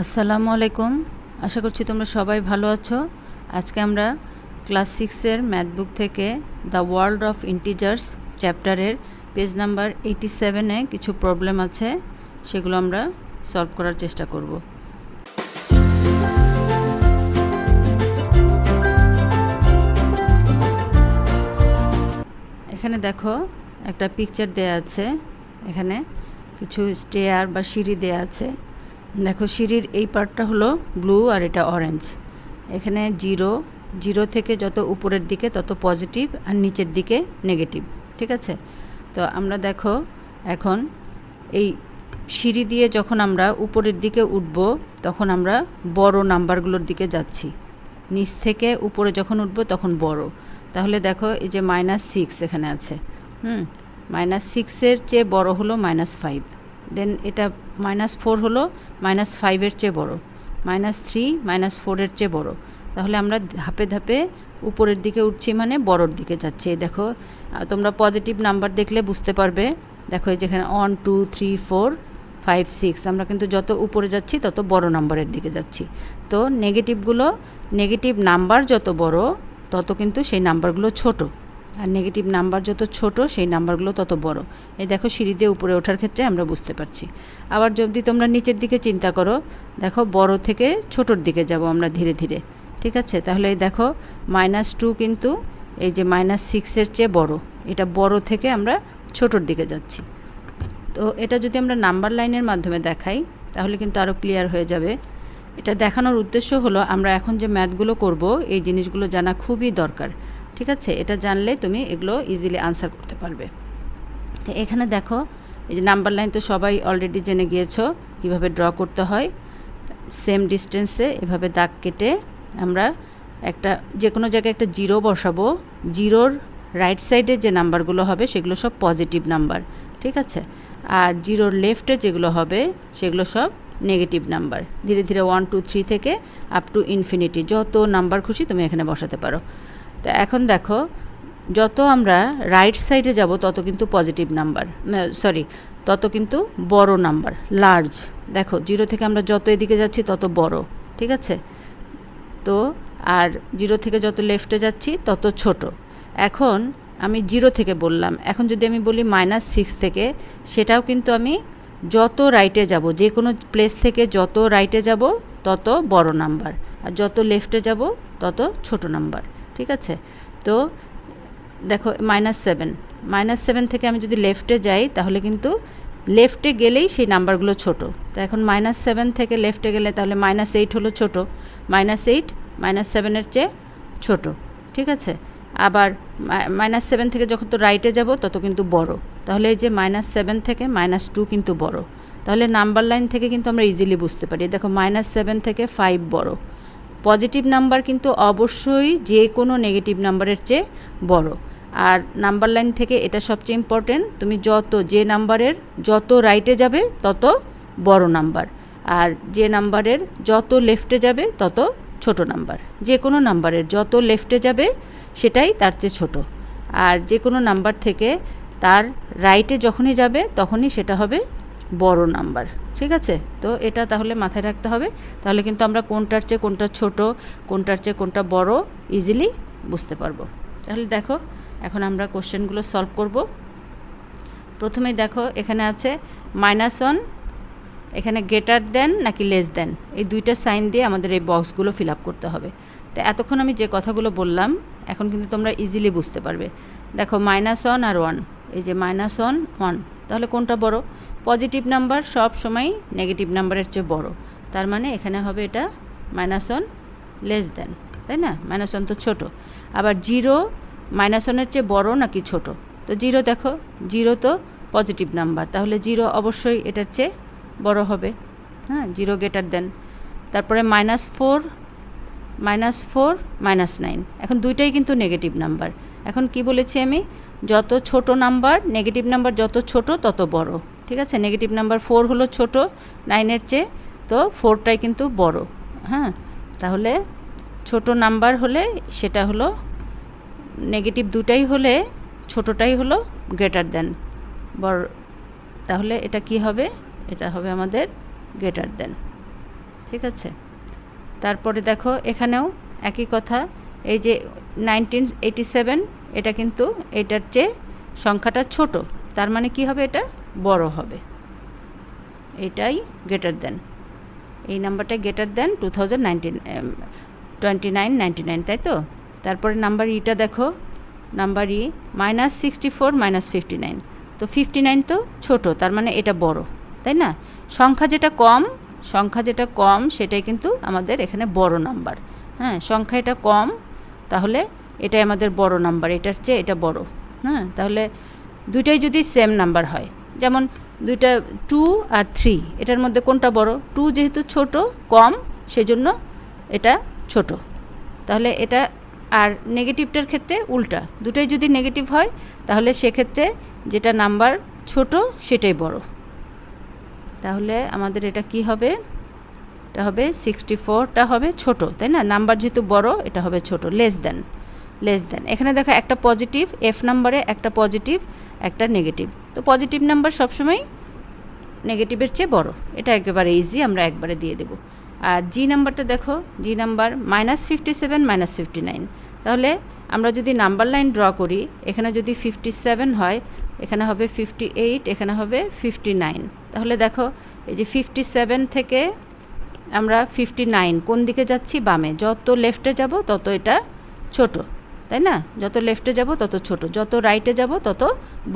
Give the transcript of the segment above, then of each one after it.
আসসালামু আলাইকুম। আশা করছি তোমরা সবাই ভালো আছো। আজকে আমরা ক্লাস সিক্সের ম্যাথ বুক থেকে দ্য ওয়ার্ল্ড অফ ইন্টিজার্স চ্যাপ্টারের পেজ নাম্বার এইটি সেভেনে কিছু প্রবলেম আছে, সেগুলো আমরা সলভ করার চেষ্টা করব। এখানে দেখো একটা পিকচার দেয়া আছে। এখানে কিছু স্টেয়ার বা সিঁড়ি দেয়া আছে। দেখো, সিঁড়ির এই পার্টটা হলো ব্লু আর এটা অরেঞ্জ এখানে জিরো জিরো থেকে যত উপরের দিকে তত পজিটিভ আর নিচের দিকে নেগেটিভ ঠিক আছে? তো আমরা দেখো, এখন এই সিঁড়ি দিয়ে যখন আমরা উপরের দিকে উঠব, তখন আমরা বড় নাম্বারগুলোর দিকে যাচ্ছি। নিচ থেকে উপরে যখন উঠব, তখন বড়। তাহলে দেখো, এই যে মাইনাস সিক্স এখানে আছে। হুম মাইনাস সিক্সের চেয়ে বড় হলো মাইনাস ফাইভ দেন এটা মাইনাস ফোর হলো মাইনাস ফাইভের চেয়ে বড়। মাইনাস থ্রি মাইনাস ফোরের চেয়ে বড়। তাহলে আমরা ধাপে ধাপে উপরের দিকে উঠছি মানে বড়োর দিকে যাচ্ছে। দেখো তোমরা পজিটিভ নাম্বার দেখলে বুঝতে পারবে। দেখো এই যেখানে one two three four five six আমরা কিন্তু যত উপরে যাচ্ছি তত বড় নাম্বারের দিকে যাচ্ছি। তো নেগেটিভগুলো নেগেটিভ নাম্বার যত বড়, তত কিন্তু সেই নাম্বারগুলো ছোট। আর নেগেটিভ নাম্বার যত ছোট, সেই নাম্বারগুলো তত বড়। এই দেখো সিঁড়ি দিয়ে উপরে ওঠার ক্ষেত্রে আমরা বুঝতে পারছি। আবার যদি তোমরা নিচের দিকে চিন্তা করো, দেখো বড় থেকে ছোটোর দিকে যাব আমরা ধীরে ধীরে। ঠিক আছে? তাহলে এই দেখো মাইনাস টু কিন্তু এই যে মাইনাস সিক্সের চেয়ে বড়। এটা বড় থেকে আমরা ছোটোর দিকে যাচ্ছি। তো এটা যদি আমরা নাম্বার লাইনের মাধ্যমে দেখাই, তাহলে কিন্তু আরও ক্লিয়ার হয়ে যাবে। এটা দেখানোর উদ্দেশ্য হলো, আমরা এখন যে ম্যাথগুলো করব, এই জিনিসগুলো জানা খুবই দরকার। ঠিক আছে? এটা জানলে তুমি এগুলো ইজিলি আনসার করতে পারবে। তো এখানে দেখো, এই যে নাম্বার লাইন তো সবাই অলরেডি জেনে গিয়েছো, কীভাবে ড্র করতে হয়। সেম ডিস্টেন্সে এভাবে দাগ কেটে আমরা একটা যে কোনো জায়গায় একটা জিরো বসাবো। জিরোর রাইট সাইডে যে নাম্বারগুলো হবে, সেগুলো সব পজিটিভ নাম্বার ঠিক আছে? আর জিরোর লেফটে যেগুলো হবে, সেগুলো সব নেগেটিভ নাম্বার ধীরে ধীরে ওয়ান টু থ্রি থেকে আপ টু ইনফিনিটি যত নাম্বার খুশি তুমি এখানে বসাতে পারো। তো এখন দেখো, যত আমরা রাইট সাইডে যাব, তত কিন্তু পজিটিভ নাম্বার সরি তত কিন্তু বড় নাম্বার লার্জ দেখো জিরো থেকে আমরা যত এদিকে যাচ্ছি, তত বড়, ঠিক আছে? তো, আর জিরো থেকে যত লেফটে যাচ্ছি, তত ছোট। এখন আমি জিরো থেকে বললাম, এখন যদি আমি বলি মাইনাস সিক্স থেকে, সেটাও কিন্তু আমি যত রাইটে যাব, যে কোনো প্লেস থেকে যত রাইটে যাব, তত বড় নাম্বার আর যত লেফটে যাব, তত ছোট নাম্বার ঠিক আছে? তো দেখো মাইনাস সেভেন মাইনাস সেভেন থেকে আমি যদি লেফটে যাই, তাহলে কিন্তু লেফটে গেলেই সেই নাম্বারগুলো ছোট। তো এখন মাইনাস সেভেন থেকে লেফটে গেলে তাহলে মাইনাস এইট হলো ছোট। মাইনাস এইট মাইনাস সেভেনের চেয়ে ছোট। ঠিক আছে? আবার মাইনাস সেভেন থেকে যখন তো রাইটে যাব, তত কিন্তু বড়। তাহলে এই যে মাইনাস সেভেন থেকে মাইনাস টু কিন্তু বড়। তাহলে নাম্বার লাইন থেকে কিন্তু আমরা ইজিলি বুঝতে পারি। দেখো মাইনাস সেভেন থেকে ফাইভ বড়। পজিটিভ নাম্বার কিন্তু অবশ্যই যে কোনো নেগেটিভ নাম্বারের চেয়ে বড়। আর নাম্বার লাইন থেকে এটা সবচেয়ে ইম্পর্টেন্ট তুমি যত যে নাম্বারের যত রাইটে যাবে, তত বড় নাম্বার। আর যে নাম্বারের যত লেফটে যাবে, তত ছোট নাম্বার। যে কোনো নাম্বারের যত লেফটে যাবে, সেটাই তার চেয়ে ছোট। আর যে কোনো নাম্বার থেকে তার রাইটে যখনই যাবে, তখনই সেটা হবে বড় নাম্বার, ঠিক আছে? তো এটা তাহলে মাথায় রাখতে হবে। তাহলে কিন্তু আমরা কোনটার চেয়ে কোনটা ছোট, কোনটার চেয়ে কোনটা বড় ইজিলি বুঝতে পারব। তাহলে দেখো, এখন আমরা কোশ্চেনগুলো সলভ করব। প্রথমে দেখো, এখানে আছে মাইনাস ওয়ান এখানে গেটার দেন নাকি লেস দেন এই দুইটা সাইন দিয়ে আমাদের এই বক্সগুলো ফিল আপ করতে হবে। তো এতক্ষণ আমি যে কথাগুলো বললাম, এখন কিন্তু তোমরা ইজিলি বুঝতে পারবে। দেখো মাইনাস ওয়ান আর ওয়ান এই যে মাইনাস ওয়ান ওয়ান তাহলে কোনটা বড়? পজিটিভ নাম্বার সব সময় নেগেটিভ নাম্বারের চেয়ে বড়। তার মানে এখানে হবে এটা মাইনাস ওয়ান লেস দেন তাই না? মাইনাস ওয়ান তো ছোটো। আবার জিরো মাইনাস ওয়ানের চেয়ে বড় নাকি ছোট? তো জিরো দেখো জিরো তো পজিটিভ নাম্বার। তাহলে জিরো অবশ্যই এটার চেয়ে বড় হবে। হ্যাঁ জিরো গেটার দেন তারপরে minus four minus four minus nine এখন দুইটাই কিন্তু নেগেটিভ নাম্বার। এখন কি বলেছি আমি? যত ছোট নাম্বার নেগেটিভ নাম্বার যত ছোট, তত বড়। ঠিক আছে? নেগেটিভ নাম্বার ফোর হলো ছোট নাইনের চেয়ে তো ফোরটাই কিন্তু বড়। হ্যাঁ? তাহলে ছোট নাম্বার হলে সেটা হলো নেগেটিভ দুটাই হলে ছোটটাই হলো গ্রেটার দেন বড়, তাহলে এটা কি হবে? এটা হবে আমাদের গ্রেটার দেন ঠিক আছে? তারপরে দেখো, এখানেও একই কথা। এই যে নাইনটিন এইটি সেভেন এটা কিন্তু এটার চেয়ে সংখ্যাটা ছোট। তার মানে কি হবে এটা? বড় হবে। এটাই গ্রেটার দেন এই নাম্বারটা greater than two thousand twenty nine nine তাই তো? তারপরে নাম্বার ইটা দেখো। Number E minus sixty four minus fifty nine তো ফিফটি নাইন তো ছোটো, তার মানে এটা বড়, তাই না? সংখ্যা যেটা কম, সংখ্যা যেটা কম, সেটাই কিন্তু আমাদের এখানে বড় নাম্বার। হ্যাঁ সংখ্যা এটা কম, তাহলে এটাই আমাদের বড় নাম্বার, এটার চেয়ে এটা বড় হ্যাঁ? তাহলে দুইটাই যদি সেম নাম্বার হয়, যেমন দুইটা টু আর থ্রি এটার মধ্যে কোনটা বড়? টু যেহেতু ছোট, কম, সেজন্য এটা ছোট। তাহলে এটা আর নেগেটিভটার ক্ষেত্রে উল্টা, দুটাই যদি নেগেটিভ হয়, তাহলে সেক্ষেত্রে যেটা নাম্বার ছোট, সেটাই বড়। তাহলে আমাদের এটা কি হবে? এটা হবে সিক্সটি ফোরটা হবে ছোট, তাই না? নাম্বার যেহেতু বড়, এটা হবে ছোট লেস দেন লেস দেন এখানে দেখো একটা পজিটিভ এফ নাম্বারে একটা পজিটিভ একটা নেগেটিভ তো পজিটিভ নাম্বার সবসময় নেগেটিভের চেয়ে বড়। এটা একেবারে ইজি আমরা একবারে দিয়ে দেব। আর জি নাম্বারটা দেখো G number minus fifty seven minus fifty nine তাহলে আমরা যদি নাম্বার লাইন ড্র করি, এখানে যদি ফিফটি সেভেন হয়, এখানে হবে ফিফটি এইট এখানে হবে ফিফটি নাইন তাহলে দেখো, এই যে ফিফটি সেভেন থেকে আমরা ফিফটি নাইন কোন দিকে যাচ্ছি? বামে। যত লেফটে যাব, তত এটা ছোট। তাই না? যত লেফটে যাব, তত ছোট। যত রাইটে যাব, তত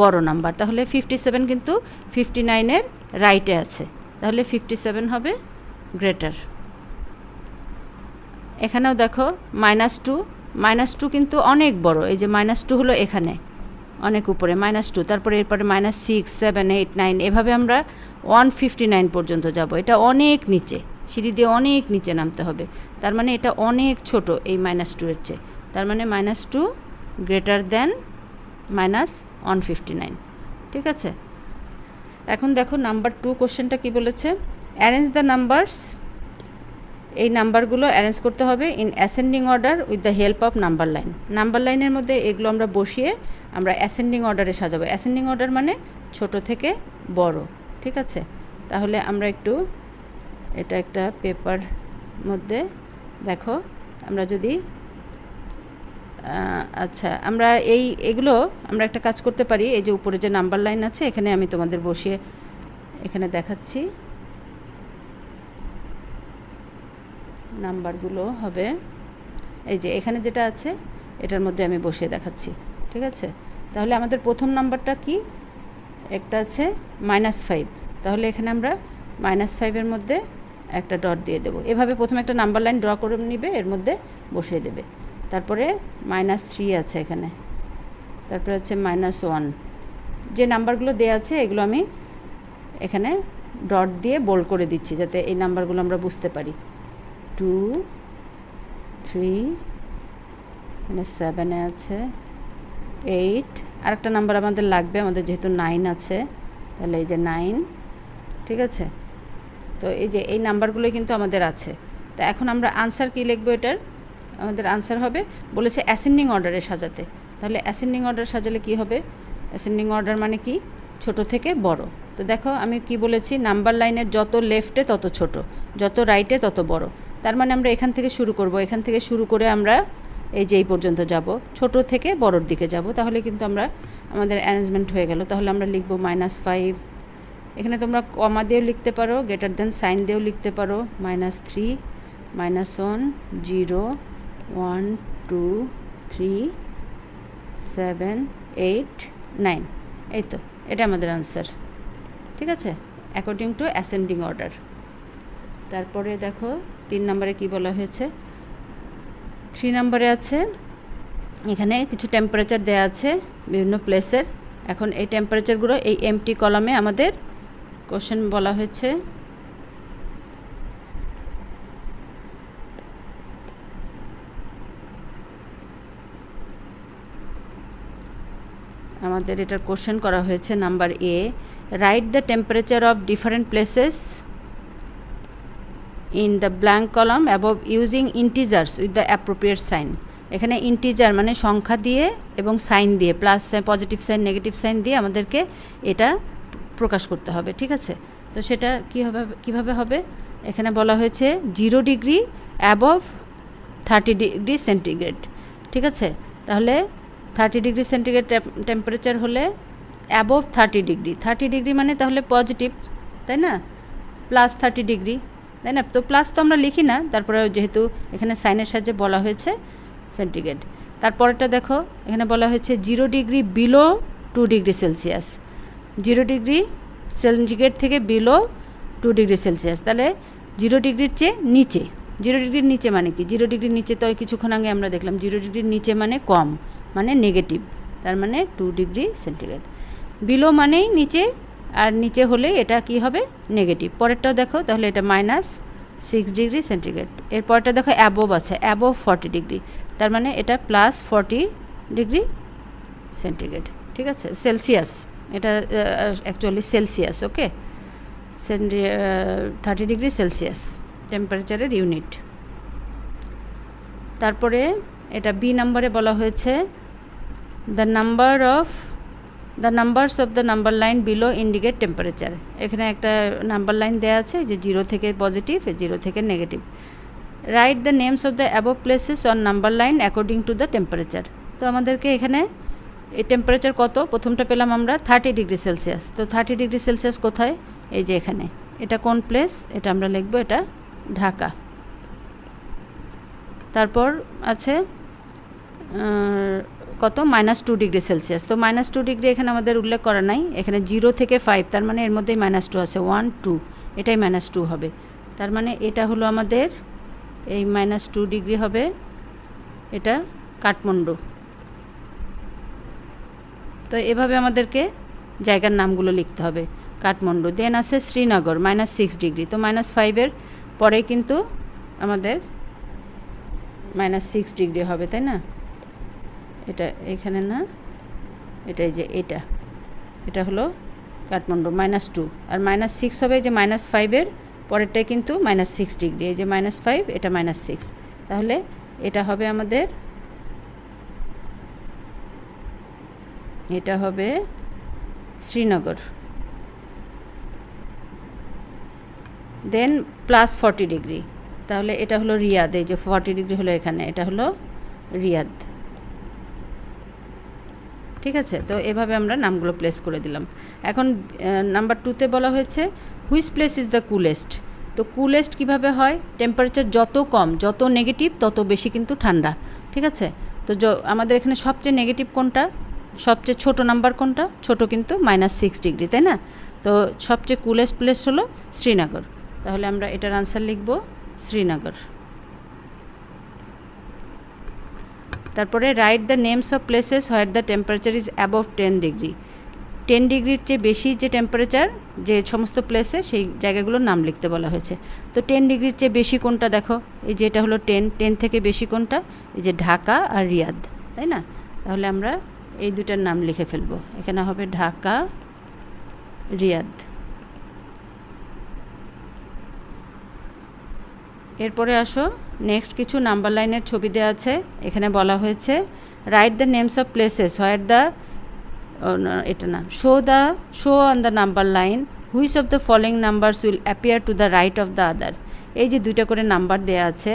বড় নাম্বার তাহলে ফিফটি সেভেন কিন্তু ফিফটি নাইনের রাইটে আছে। তাহলে ফিফটি সেভেন হবে গ্রেটার এখানেও দেখো মাইনাস টু মাইনাস টু কিন্তু অনেক বড়। এই যে মাইনাস টু হলো এখানে। অনেক উপরে। মাইনাস টু তারপরে এরপরে minus six seven eight nine এভাবে আমরা ওয়ান ফিফটি নাইন পর্যন্ত যাব। এটা অনেক নিচে। সিঁড়ি দিয়ে অনেক নিচে নামতে হবে। তার মানে এটা অনেক ছোট এই মাইনাস টু এর চেয়ে। তার মানে minus two greater than minus one fifty nine ঠিক আছে? এখন দেখো নাম্বার টু কোশ্চেনটা কি বলেছে? অ্যারেঞ্জ দ্য নাম্বারস এই নাম্বারগুলো অ্যারেঞ্জ করতে হবে in ascending order with the help of number line number লাইনের মধ্যে এগুলো আমরা বসিয়ে আমরা অ্যাসেন্ডিং অর্ডারে সাজাবো। অ্যাসেন্ডিং অর্ডার মানে ছোট থেকে বড়, ঠিক আছে? তাহলে আমরা একটু এটা একটা পেপার মধ্যে দেখো, আমরা যদি আচ্ছা আমরা এই, এগুলো আমরা একটা কাজ করতে পারি। এই যে উপরে যে নাম্বার লাইন আছে, এখানে আমি তোমাদের বসিয়ে এখানে দেখাচ্ছি। নাম্বারগুলো হবে। এই যে এখানে যেটা আছে, এটার মধ্যে আমি বসিয়ে দেখাচ্ছি, ঠিক আছে? তাহলে আমাদের প্রথম নাম্বারটা কি? একটা আছে মাইনাস ফাইভ তাহলে এখানে আমরা মাইনাস ফাইভের মধ্যে একটা ডট দিয়ে দেবো। এভাবে প্রথমে একটা নাম্বার লাইন ড্র করে নিবে, এর মধ্যে বসিয়ে দেবে। তারপরে মাইনাস থ্রি আছে এখানে। তারপরে হচ্ছে মাইনাস ওয়ান যে নাম্বারগুলো দেওয়া আছে, এগুলো আমি এখানে ডট দিয়ে বোল্ড করে দিচ্ছি, যাতে এই নাম্বারগুলো আমরা বুঝতে পারি। টু থ্রি মানে সেভেনে আছে এইট আরেকটা নাম্বার আমাদের লাগবে, আমাদের যেহেতু নাইন আছে, তাহলে এই যে নাইন ঠিক আছে? তো এই যে এই নাম্বারগুলোই কিন্তু আমাদের আছে। তো এখন আমরা আনসার কী লিখব এটার? আমাদের আনসার হবে। বলেছে অ্যাসেন্ডিং অর্ডারে সাজাতে। তাহলে অ্যাসেন্ডিং অর্ডার সাজালে কি হবে? অ্যাসেন্ডিং অর্ডার মানে কি? ছোট থেকে বড়। তো দেখো, আমি কি বলেছি? নাম্বার লাইনের যত লেফটে তত ছোট। যত রাইটে তত বড়। তার মানে আমরা এখান থেকে শুরু করব। এখান থেকে শুরু করে আমরা এই যে এই পর্যন্ত যাব। ছোট থেকে বড়র দিকে যাব। তাহলে কিন্তু আমরা, আমাদের অ্যারেঞ্জমেন্ট হয়ে গেল। তাহলে আমরা লিখব মাইনাস ফাইভ এখানে তোমরা কমা দিয়েও লিখতে পারো গ্রেটার দেন সাইন দিয়েও লিখতে পারো। Minus three minus one zero one, two, three, seven, eight, nine. এই তো, এটা আমাদের আনসার ঠিক আছে? অ্যাকর্ডিং টু অ্যাসেন্ডিং অর্ডার তারপরে দেখো, তিন নম্বরে কি বলা হয়েছে? থ্রি নম্বরে আছে, এখানে কিছু টেম্পারেচার দেওয়া আছে, বিভিন্ন প্লেসের এখন এই টেম্পারেচারগুলো এই এমটি কলামে আমাদের কোশ্চেন বলা হয়েছে। আমাদের এটার কোশ্চেন করা হয়েছে number A write the temperature of different places in the blank column above using integers with the appropriate sign এখানে ইন্টিজার মানে সংখ্যা দিয়ে এবং সাইন দিয়ে plus sign positive sign negative sign দিয়ে আমাদেরকে এটা প্রকাশ করতে হবে, ঠিক আছে? তো সেটা কীভাবে কীভাবে হবে? এখানে বলা হয়েছে zero degree above thirty degree centigrade ঠিক আছে? তাহলে থার্টি ডিগ্রি সেন্টিগ্রেড টেম্পারেচার হলে above thirty degree thirty degree মানে তাহলে পজিটিভ তাই না? প্লাস থার্টি ডিগ্রি তাই না? তো প্লাস তো আমরা লিখি না, তারপরে যেহেতু এখানে সাইনের সাহায্যে বলা হয়েছে সেন্টিগ্রেড তারপরেরটা দেখো, এখানে বলা হয়েছে zero degree below two degree Celsius zero degree centigrade থেকে বিলো টু ডিগ্রি সেলসিয়াস তাহলে জিরো ডিগ্রির চেয়ে নিচে। জিরো ডিগ্রির নিচে মানে কি? জিরো ডিগ্রির নিচে তো কিছুক্ষণ আগে আমরা দেখলাম জিরো ডিগ্রির নিচে মানে কম। মানে নেগেটিভ তার মানে টু ডিগ্রি সেন্টিগ্রেড বিলো মানেই নিচে, আর নিচে হলে এটা কি হবে? নেগেটিভ পরেরটাও দেখো, তাহলে এটা মাইনাস সিক্স ডিগ্রি সেন্টিগ্রেড এরপরটা দেখো অ্যাবোভ আছে অ্যাবোভ ফর্টি ডিগ্রি তার মানে এটা প্লাস ফর্টি ডিগ্রি সেন্টিগ্রেড ঠিক আছে? সেলসিয়াস এটা actually Celsius okay thirty degree Celsius টেম্পারেচারের unit তারপরে এটা বি নাম্বারে বলা হয়েছে the number of the numbers of the number line below indicate temperature এখানে একটা নাম্বার লাইন দেওয়া আছে যে জিরো থেকে পজিটিভ জিরো থেকে negative write the names of the above places on number line according to the temperature তো আমাদেরকে এখানে এই টেম্পারেচার কত? প্রথমটা পেলাম আমরা থার্টি ডিগ্রি সেলসিয়াস তো থার্টি ডিগ্রি সেলসিয়াস কোথায়? এই যে এখানে। এটা কোন প্লেস এটা আমরা লিখব এটা ঢাকা। তারপর আছে কত? Minus two degree Celsius. তো মাইনাস টু ডিগ্রি এখানে আমাদের উল্লেখ করা নাই। এখানে জিরো থেকে ফাইভ তার মানে এর মধ্যেই মাইনাস টু আছে। ওয়ান টু এটাই মাইনাস টু হবে। তার মানে এটা হলো আমাদের, এই মাইনাস টু ডিগ্রি হবে এটা কাঠমান্ডু। তো এভাবে আমাদেরকে জায়গার নামগুলো লিখতে হবে। কাঠমান্ডু দেন আছে শ্রীনগর মাইনাস সিক্স ডিগ্রি। তো মাইনাস ফাইভের পরে কিন্তু আমাদের মাইনাস সিক্স ডিগ্রি হবে, তাই না? এটা এখানে না এটাই যে এটা। এটা হলো কাঠমান্ডু মাইনাস টু আর মাইনাস সিক্স হবে যে মাইনাস ফাইভের পরেরটাই কিন্তু মাইনাস সিক্স ডিগ্রি এই যে মাইনাস ফাইভ এটা মাইনাস সিক্স তাহলে এটা হবে আমাদের, এটা হবে Srinagar. Then plus forty degree তাহলে এটা হলো রিয়াদ, এই যে ফর্টি ডিগ্রি হলো এখানে, এটা হলো রিয়াদ। ঠিক আছে? তো এভাবে আমরা নামগুলো প্লেস করে দিলাম। এখন নাম্বার টুতে বলা হয়েছে which place is the coolest তো কুলেস্ট কীভাবে হয়? টেম্পারেচার যত কম, যত নেগেটিভ তত বেশি কিন্তু ঠান্ডা। ঠিক আছে? তো আমাদের এখানে সবচেয়ে নেগেটিভ কোনটা? সবচেয়ে ছোট নাম্বার কোনটা? ছোট কিন্তু মাইনাস সিক্স ডিগ্রি তাই না? তো সবচেয়ে কুলেস্ট প্লেস হলো শ্রীনগর। তাহলে আমরা এটার আনসার লিখব, শ্রীনগর। তারপরে write the names of places where the temperature is above ten degree ten ডিগ্রির চেয়ে বেশি যে টেম্পারেচার যে সমস্ত প্লেসে সেই জায়গাগুলোর নাম লিখতে বলা হয়েছে। তো টেন ডিগ্রির চেয়ে বেশি কোনটা দেখো? এই যে এটা হলো টেন টেন থেকে বেশি কোনটা? এই যে ঢাকা আর রিয়াদ, তাই না? তাহলে আমরা এই দুটার নাম লিখে ফেলব। এখানে হবে ঢাকা, রিয়াদ। এরপরে আসো। নেক্সট কিছু নাম্বার লাইনের ছবি দেওয়া আছে। এখানে বলা হয়েছে write the names of places where the এটা না show the show on the number line which of the following numbers will appear to the right of the other এই যে দুইটা করে নাম্বার দেয়া আছে,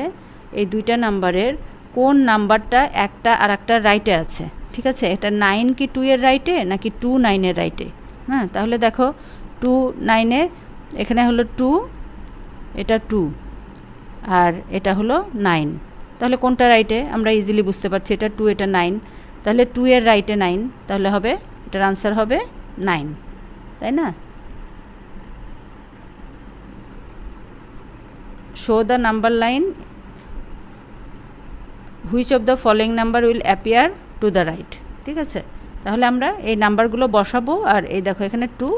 এই দুইটা নাম্বারের কোন নাম্বারটা একটা আর একটা রাইটে আছে? ঠিক আছে? এটা নাইন কি টু এর রাইটে নাকি টু নাইনের রাইটে হ্যাঁ তাহলে দেখো টু নাইনের এখানে হলো টু এটা টু আর এটা হলো নাইন তাহলে কোনটা রাইটে আমরা ইজিলি বুঝতে পারছি এটা টু এটা নাইন তাহলে টু এর রাইটে নাইন তাহলে হবে, এটার আনসার হবে নাইন তাই না? Show the number line which of the following number will appear to the right ঠিক আছে? তাহলে আমরা এই নাম্বারগুলো বসাবো, আর এই দেখো এখানে টু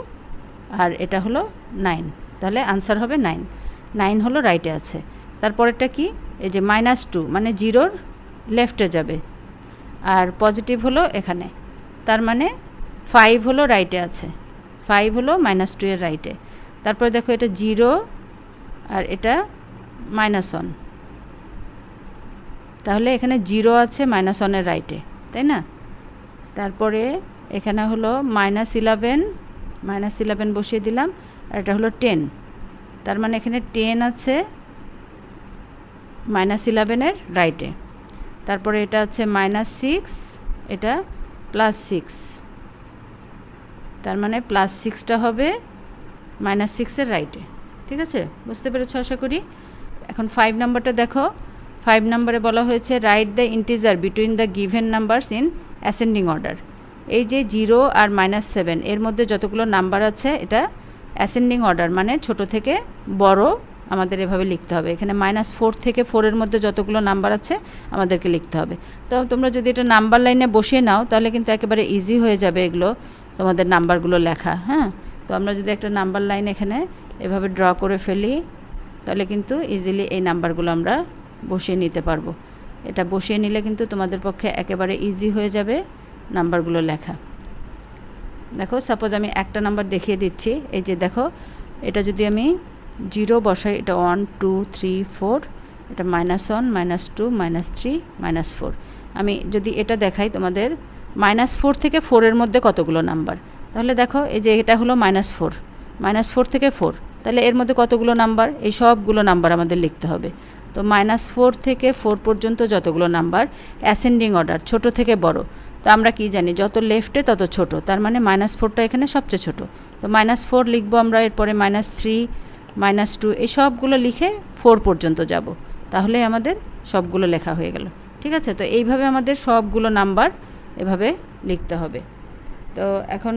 আর এটা হলো নাইন তাহলে আনসার হবে নাইন নাইন হলো রাইটে আছে। তারপরেরটা কি? এই যে মাইনাস টু মানে জিরোর লেফটে যাবে। আর পজিটিভ হলো এখানে। তার মানে ফাইভ হলো রাইটে আছে। ফাইভ হলো মাইনাস টু এর রাইটে তারপরে দেখো এটা জিরো আর এটা মাইনাস ওয়ান তাহলে এখানে জিরো আছে মাইনাস ওয়ানের রাইটে তাই না? তারপরে এখানে হলো মাইনাস ইলেভেন মাইনাস ইলেভেন বসিয়ে দিলাম। আর এটা হলো টেন তার মানে এখানে টেন আছে মাইনাস ইলেভেনের রাইটে তারপরে এটা আছে মাইনাস সিক্স এটা প্লাস সিক্স তার মানে প্লাস সিক্সটা হবে মাইনাস সিক্সের রাইটে ঠিক আছে? বুঝতে পেরেছ আশা করি? এখন ফাইভ নাম্বারটা দেখো। ফাইভ নাম্বারে বলা হয়েছে write the integer between the given numbers in ascending order এই যে জিরো আর মাইনাস সেভেন এর মধ্যে যতগুলো নাম্বার আছে, এটা অ্যাসেন্ডিং অর্ডার মানে ছোট থেকে বড় আমাদের এভাবে লিখতে হবে। এখানে মাইনাস ফোর থেকে ফোরের মধ্যে যতগুলো নাম্বার আছে, আমাদেরকে লিখতে হবে। তো তোমরা যদি এটা নাম্বার লাইনে বসিয়ে নাও, তাহলে কিন্তু একেবারে ইজি হয়ে যাবে এগুলো, তোমাদের নাম্বারগুলো লেখা হ্যাঁ? তো আমরা যদি একটা নাম্বার লাইন এখানে এভাবে ড্র করে ফেলি, তাহলে কিন্তু ইজিলি এই নাম্বারগুলো আমরা বসিয়ে নিতে পারব। এটা বসিয়ে নিলে কিন্তু তোমাদের পক্ষে একেবারে ইজি হয়ে যাবে নাম্বারগুলো লেখা। দেখো সাপোজ আমি একটা নাম্বার দেখিয়ে দিচ্ছি, এই যে দেখো, এটা যদি আমি জিরো বসাই, এটা ওয়ান টু থ্রি ফোর এটা minus one minus two minus three minus four আমি যদি এটা দেখাই তোমাদের মাইনাস ফোর থেকে ফোরের মধ্যে কতগুলো নাম্বার তাহলে দেখো, এই যে এটা হলো মাইনাস ফোর মাইনাস ফোর থেকে ফোর তাহলে এর মধ্যে কতগুলো নাম্বার এই সবগুলো নাম্বার আমাদের লিখতে হবে। তো মাইনাস ফোর থেকে ফোর পর্যন্ত যতগুলো নাম্বার অ্যাসেন্ডিং অর্ডার ছোট থেকে বড়। তো আমরা কি জানি, যত লেফটে তত ছোট। তার মানে মাইনাস ফোরটা এখানে সবচেয়ে ছোট। তো মাইনাস ফোর লিখব আমরা, এরপরে মাইনাস থ্রি মাইনাস টু এই সবগুলো লিখে ফোর পর্যন্ত যাব। তাহলে আমাদের সবগুলো লেখা হয়ে গেল। ঠিক আছে? তো এইভাবে আমাদের সবগুলো নাম্বার এভাবে লিখতে হবে। তো এখন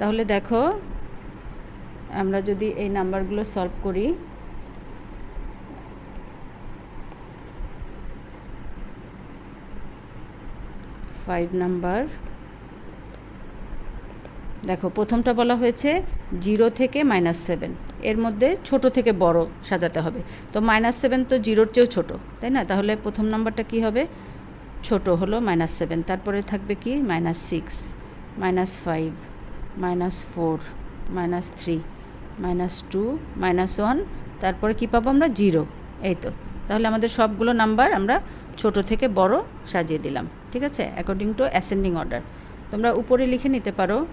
তাহলে দেখো, আমরা যদি এই নাম্বারগুলো সলভ করি ফাইভ নাম্বার দেখো প্রথমটা বলা হয়েছে জিরো থেকে মাইনাস সেভেন। এর মধ্যে ছোট থেকে বড় সাজাতে হবে। তো মাইনাস সেভেন তো জিরোর চেয়েও ছোট, তাই না? তাহলে প্রথম নাম্বারটা কি হবে? ছোট হলো মাইনাস সেভেন। তারপরে থাকবে কি? Minus six, minus five, minus four, minus three, minus two, minus one. তারপরে কী পাবো আমরা? জিরো। এই তো। তাহলে আমাদের সবগুলো নাম্বার আমরা ছোট থেকে বড় সাজিয়ে দিলাম। ঠিক আছে? According to ascending order. তোমরা উপরে লিখে নিতে পারো।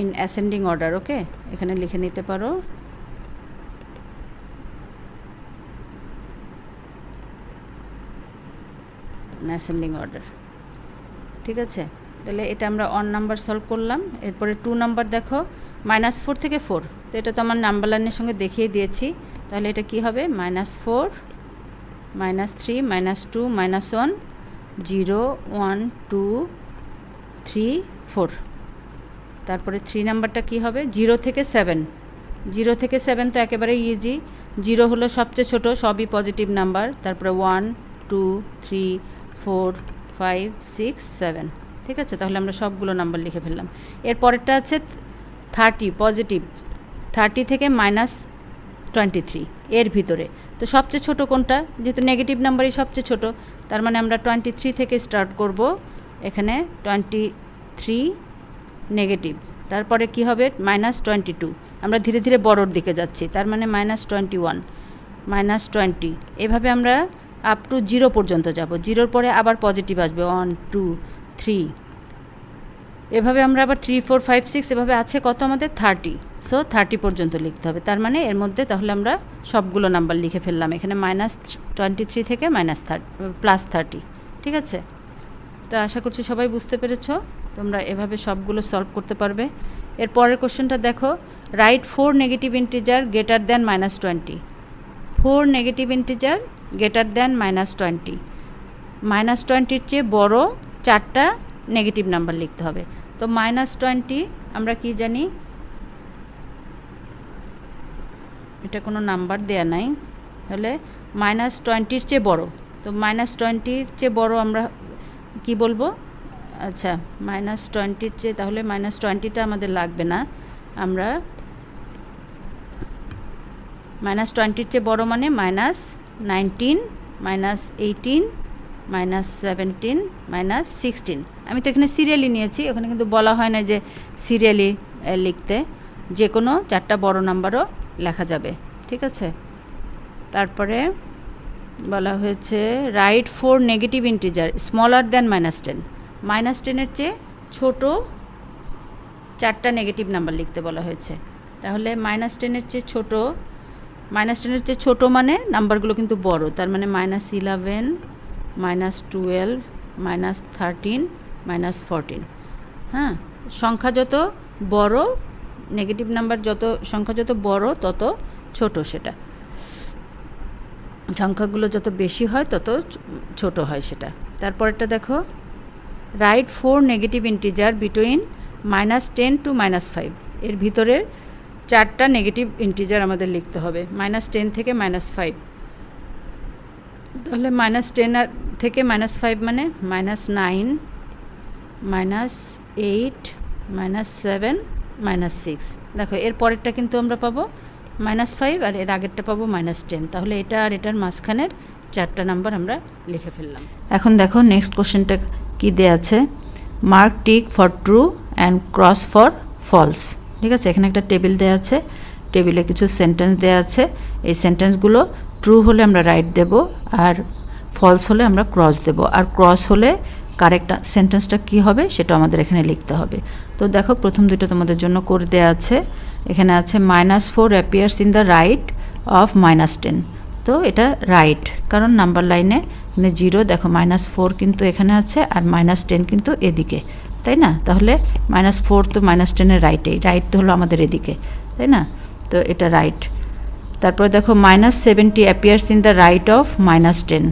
ইন অ্যাসেন্ডিং অর্ডার ওকে এখানে লিখে নিতে পারো। অ্যাসেন্ডিং অর্ডার ঠিক আছে? তাহলে এটা আমরা অন নাম্বার সলভ করলাম। এরপরে টু নাম্বার দেখো মাইনাস ফোর থেকে ফোর তো এটা তো আমার নাম্বার লাইনের সঙ্গে দেখিয়ে দিয়েছি। তাহলে এটা কি হবে? Minus four minus three minus two minus one zero one two three four তারপরে থ্রি নাম্বারটা কি হবে? জিরো থেকে সেভেন জিরো থেকে সেভেন তো একেবারে ইজি জিরো হলো সবচেয়ে ছোট, সবই পজিটিভ নাম্বার তারপরে one two three four five six seven ঠিক আছে? তাহলে আমরা সবগুলো নাম্বার লিখে ফেললাম। এর পরেরটা আছে থার্টি পজিটিভ থার্টি থেকে মাইনাস টোয়েন্টি থ্রি এর ভিতরে। তো সবচেয়ে ছোট কোনটা? যেহেতু নেগেটিভ নাম্বারই সবচেয়ে ছোট, তার মানে আমরা টোয়েন্টি থ্রি থেকে স্টার্ট করব। এখানে টোয়েন্টি থ্রি নেগেটিভ। তারপরে কি হবে? Minus twenty two. আমরা ধীরে ধীরে বড়োর দিকে যাচ্ছি। তার মানে minus twenty one. Minus twenty. এভাবে আমরা আপ টু জিরো পর্যন্ত যাব। জিরোর পরে আবার পজিটিভ আসবে। ওয়ান টু থ্রি এভাবে আমরা আবার থ্রি ফোর ফাইভ সিক্স এভাবে আছে কত আমাদের? থার্টি সো থার্টি পর্যন্ত লিখতে হবে। তার মানে এর মধ্যে তাহলে আমরা সবগুলো নাম্বার লিখে ফেললাম। এখানে মাইনাস টোয়েন্টি থ্রি থেকে মাইনাস থার্টি প্লাস থার্টি ঠিক আছে? তো আশা করছি সবাই বুঝতে পেরেছ। তোমরা এভাবে সবগুলো সলভ করতে পারবে। এর পরের কোশ্চেনটা দেখো write four negative integer greater than minus twenty four negative integer greater than minus twenty minus টোয়েন্টির চেয়ে বড় চারটা নেগেটিভ নাম্বার লিখতে হবে। তো মাইনাস টোয়েন্টি আমরা কি জানি? এটা কোনো নাম্বার দেয়া নাই। তাহলে মাইনাস টোয়েন্টির চেয়ে বড়। তো মাইনাস টোয়েন্টির চেয়ে বড় আমরা কি বলব? আচ্ছা মাইনাস টোয়েন্টির চেয়ে তাহলে মাইনাস টোয়েন্টিটা আমাদের লাগবে না। আমরা মাইনাস টোয়েন্টির চেয়ে বড়ো মানে minus nineteen minus eighteen minus seventeen minus sixteen আমি তো এখানে সিরিয়ালি নিয়েছি, ওখানে কিন্তু বলা হয় না যে সিরিয়ালি লিখতে। যে কোনো চারটা বড় নাম্বারও লেখা যাবে, ঠিক আছে? তারপরে বলা হয়েছে write four negative integer smaller than minus ten minus টেনের চেয়ে ছোটো চারটা নেগেটিভ নাম্বার লিখতে বলা হয়েছে। তাহলে মাইনাস টেনের চেয়ে ছোটো, মাইনাস টেনের চেয়ে ছোটো মানে নাম্বারগুলো কিন্তু বড়, তার মানে minus eleven, minus twelve, minus thirteen, minus fourteen. হ্যাঁ সংখ্যা যত বড়, নেগেটিভ নাম্বার যত, সংখ্যা যত বড়, তত ছোট সেটা। সংখ্যাগুলো যত বেশি হয়, তত ছোট হয় সেটা। তারপরটা দেখো। Write four negative integer between minus ten to minus five এর ভিতরের চারটা নেগেটিভ ইন্টিজার আমাদের লিখতে হবে মাইনাস টেন থেকে মাইনাস ফাইভ তাহলে মাইনাস টেন থেকে মাইনাস ফাইভ মানে minus nine minus eight minus seven minus six দেখো, এর পরেরটা কিন্তু আমরা পাবো মাইনাস ফাইভ আর এর আগেরটা পাবো মাইনাস টেন তাহলে এটা আর এটার মাঝখানের চারটা নাম্বার আমরা লিখে ফেললাম। এখন দেখো নেক্সট কোশ্চেনটা কি দেওয়া আছে? Mark tick for true and cross for false ঠিক আছে? এখানে একটা টেবিল দেওয়া আছে। টেবিলে কিছু সেন্টেন্স দেওয়া আছে। এই সেন্টেন্সগুলো ট্রু হলে আমরা রাইট দেব আর ফলস হলে আমরা ক্রস দেব। আর ক্রস হলে কারেক্ট সেন্টেন্সটা কি হবে সেটা আমাদের এখানে লিখতে হবে। তো দেখো, প্রথম দুটো তোমাদের জন্য করে দেওয়া আছে। এখানে আছে minus four appears in the right of minus ten তো এটা রাইট কারণ নাম্বার লাইনে মানে জিরো, দেখো মাইনাস ফোর কিন্তু এখানে আছে আর মাইনাস টেন কিন্তু এদিকে, তাই না? তাহলে মাইনাস ফোর তো মাইনাস টেনের রাইটেই রাইট তো হলো আমাদের এদিকে, তাই না? তো এটা রাইট তারপর দেখো minus seventy appears in the right of minus ten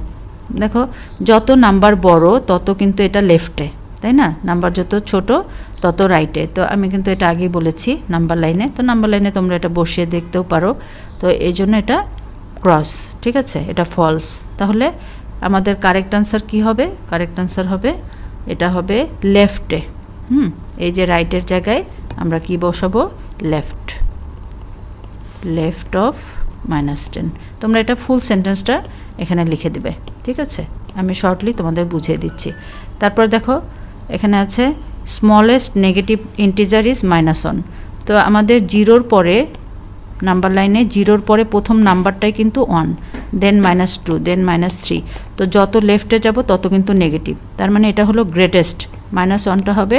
দেখো যত নাম্বার বড় তত কিন্তু এটা লেফটে তাই না? নাম্বার যত ছোট তত রাইটে তো আমি কিন্তু এটা আগেই বলেছি নাম্বার লাইনে তো নাম্বার লাইনে তোমরা এটা বসিয়ে দেখতেও পারো, তো এই জন্য এটা ক্রস ঠিক আছে? এটা ফলস তাহলে আমাদের কারেক্ট আনসার কি হবে? কারেক্ট আনসার হবে, এটা হবে লেফটে হুম, এই যে রাইটের জায়গায় আমরা কি বসাবো? Left left of minus ten তোমরা এটা ফুল সেন্টেন্সটা এখানে লিখে দিবে, ঠিক আছে? আমি শর্টলি তোমাদের বুঝিয়ে দিচ্ছি। তারপর দেখো, এখানে আছে smallest negative integer is minus one তো আমাদের জিরোর পরে নাম্বার লাইনে জিরোর পরে প্রথম নাম্বারটাই কিন্তু one then minus two then minus three তো যত লেফটে যাব, তত কিন্তু নেগেটিভ তার মানে এটা হলো গ্রেটেস্ট মাইনাস ওয়ানটা হবে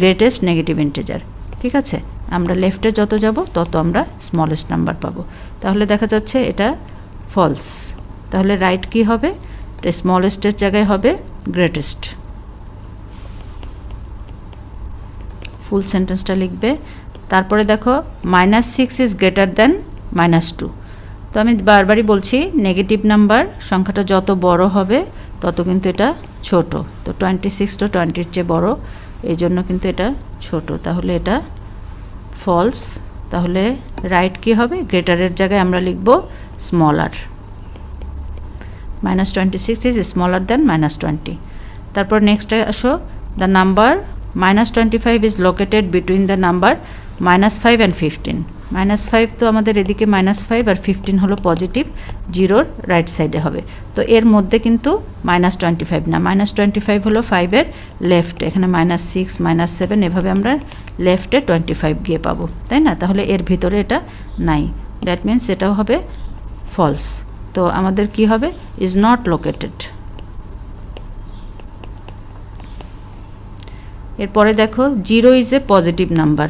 গ্রেটেস্ট নেগেটিভ ইন্টিজার ঠিক আছে? আমরা লেফটে যত যাব, তত আমরা স্মলেস্ট নাম্বার পাবো। তাহলে দেখা যাচ্ছে এটা ফলস তাহলে রাইট কি হবে? এটা স্মলেস্টের জায়গায় হবে গ্রেটেস্ট ফুল সেন্টেন্সটা লিখবে তারপরে দেখো minus six is greater than minus two তো আমি বারবারই বলছি নেগেটিভ নাম্বার সংখ্যাটা যত বড় হবে, তত কিন্তু এটা ছোট। তো টোয়েন্টি সিক্স তো টোয়েন্টির চেয়ে বড়, এই জন্য কিন্তু এটা ছোট। তাহলে এটা ফলস তাহলে রাইট কি হবে? গ্রেটারের জায়গায় আমরা লিখব smaller minus twenty six is smaller than minus twenty তারপর নেক্সটে আসো the number minus twenty five is located between the number minus five and fifteen minus five তো আমাদের এদিকে মাইনাস ফাইভ আর ফিফটিন হলো পজিটিভ জিরোর রাইট সাইডে হবে। তো এর মধ্যে কিন্তু মাইনাস টোয়েন্টি ফাইভ না। মাইনাস টোয়েন্টি ফাইভ হলো ফাইভের লেফট এখানে মাইনাস সিক্স মাইনাস সেভেন এভাবে আমরা লেফটে টোয়েন্টি ফাইভ গিয়ে পাবো। তাই না? তাহলে এর ভিতরে এটা নাই। দ্যাট মিন্স এটাও হবে ফলস তো আমাদের কি হবে? ইজ নট লোকেটেড এরপরে দেখো zero is a positive number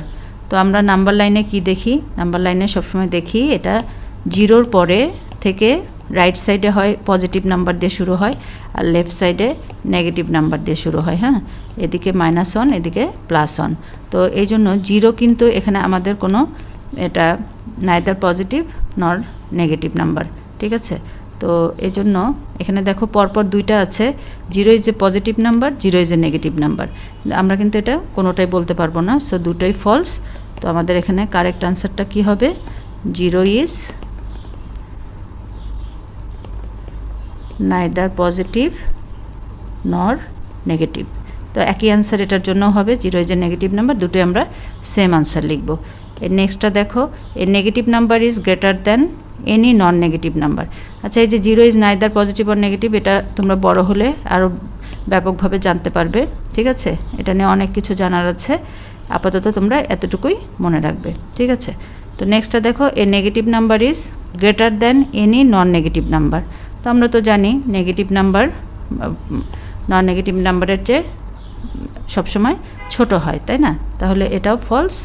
তো আমরা নাম্বার লাইনে কি দেখি? নাম্বার লাইনে সবসময় দেখি এটা জিরোর পরে থেকে রাইট সাইডে হয় পজিটিভ নাম্বার দিয়ে শুরু হয় আর লেফট সাইডে নেগেটিভ নাম্বার দিয়ে শুরু হয় হ্যাঁ? এদিকে মাইনাস ওয়ান এদিকে প্লাস ওয়ান তো এই জন্য জিরো কিন্তু এখানে আমাদের কোনো এটা neither positive nor negative number ঠিক আছে? তো এই জন্য এখানে দেখো পরপর দুইটা আছে। Zero is a positive number zero is a negative number আমরা কিন্তু এটা কোনোটাই বলতে পারব না সো দুটোই ফলস তো আমাদের এখানে কারেক্ট আনসারটা কি হবে? Zero is neither positive nor negative তো একই অ্যান্সার এটার জন্য হবে zero is a negative number দুটোই আমরা সেম আনসার লিখব। এর নেক্সটটা দেখো a negative number is greater than any non negative number আচ্ছা এই যে zero is neither positive or negative এটা তোমরা বড় হলে আরও ব্যাপকভাবে জানতে পারবে, ঠিক আছে? এটা নিয়ে অনেক কিছু জানার আছে। আপাতত তোমরা এতটুকুই মনে রাখবে, ঠিক আছে? তো নেক্সটটা দেখো a negative number is greater than any non negative number তো আমরা তো জানি নেগেটিভ নাম্বার নন নেগেটিভ নাম্বারের চেয়ে সবসময় ছোট হয়, তাই না? তাহলে এটাও ফলস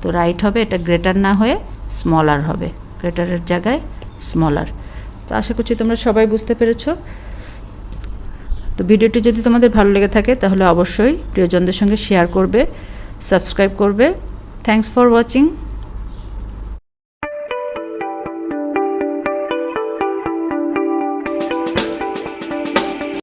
তো রাইট হবে, এটা গ্রেটার না হয়ে স্মলার হবে। গ্রেটারের জায়গায় স্মলার তো আশা করছি তোমরা সবাই বুঝতে পেরেছ। তো ভিডিওটি যদি তোমাদের ভালো লেগে থাকে, তাহলে অবশ্যই প্রিয়জনদের সঙ্গে শেয়ার করবে সাবস্ক্রাইব করবে। Thanks for watching